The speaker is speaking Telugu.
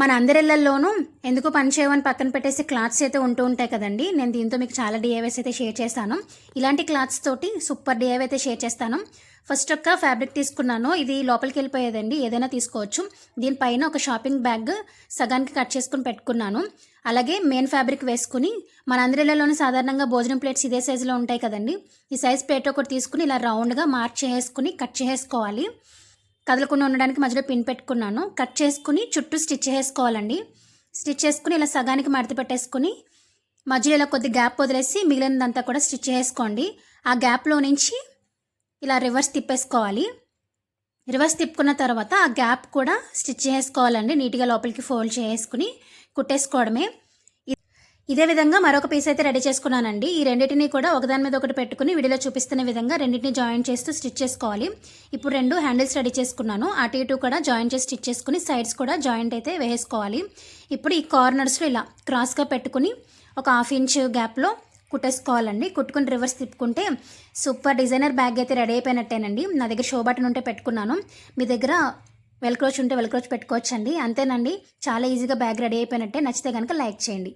మన అందరిళ్ళలోనూ ఎందుకు పని చేయమని పక్కన పెట్టేసి క్లాత్స్ అయితే ఉంటూ ఉంటాయి కదండి. నేను దీంతో మీకు చాలా డిఐవైస్ అయితే షేర్ చేస్తాను. ఇలాంటి క్లాత్స్ తోటి సూపర్ డిఐవై అయితే షేర్ చేస్తాను. ఫస్ట్ ఒక్క ఫ్యాబ్రిక్ తీసుకున్నాను. ఇది లోపలికి వెళ్ళిపోయేదండి. ఏదైనా తీసుకోవచ్చు. దీనిపైన ఒక షాపింగ్ బ్యాగ్ సగానికి కట్ చేసుకుని పెట్టుకున్నాను. అలాగే మెయిన్ ఫ్యాబ్రిక్ వేసుకుని మన అందరిళ్ళలోనూ సాధారణంగా భోజనం ప్లేట్స్ ఇదే సైజులో ఉంటాయి కదండి. ఈ సైజ్ ప్లేట్ ఒకటి తీసుకుని ఇలా రౌండ్గా మార్క్ చేసుకుని కట్ చేసుకోవాలి. కదలకుండా ఉండడానికి మధ్యలో పిన్ పెట్టుకున్నాను. కట్ చేసుకుని చుట్టూ స్టిచ్ చేసుకోవాలండి. స్టిచ్ చేసుకుని ఇలా సగానికి మడత పెట్టేసుకుని మధ్యలో ఇలా కొద్ది గ్యాప్ వదిలేసి మిగిలినదంతా కూడా స్టిచ్ చేసుకోండి. ఆ గ్యాప్లో నుంచి ఇలా రివర్స్ తిప్పేసుకోవాలి. రివర్స్ తిప్పుకున్న తర్వాత ఆ గ్యాప్ కూడా స్టిచ్ చేసుకోవాలండి. నీట్గా లోపలికి ఫోల్డ్ చేసుకుని కుట్టేసుకోవడమే. ఇదే విధంగా మరొక పీస్ అయితే రెడీ చేసుకున్నానండి. ఈ రెండింటిని కూడా ఒకదాని మీద ఒకటి పెట్టుకుని వీడియోలో చూపిస్తున్న విధంగా రెండింటిని జాయిన్ చేస్తూ స్టిచ్ చేసుకోవాలి. ఇప్పుడు రెండు హ్యాండిల్స్ రెడీ చేసుకున్నాను. అటు ఇటు కూడా జాయిన్ చేసి స్టిచ్ చేసుకుని సైడ్స్ కూడా జాయింట్ అయితే వేసుకోవాలి. ఇప్పుడు ఈ కార్నర్స్లో ఇలా క్రాస్గా పెట్టుకుని ఒక హాఫ్ ఇంచ్ గ్యాప్లో కుట్టేసుకోవాలండి. కుట్టుకుని రివర్స్ తిప్పుకుంటే సూపర్ డిజైనర్ బ్యాగ్ అయితే రెడీ అయిపోయినట్టేనండి. నా దగ్గర షో బటన్ ఉంటే పెట్టుకున్నాను. మీ దగ్గర వెల్క్రోచ్ ఉంటే వెల్క్రోచ్ పెట్టుకోవచ్చండి. అంతేనండి. చాలా ఈజీగా బ్యాగ్ రెడీ అయిపోయినట్టే. నచ్చితే కనుక లైక్ చేయండి.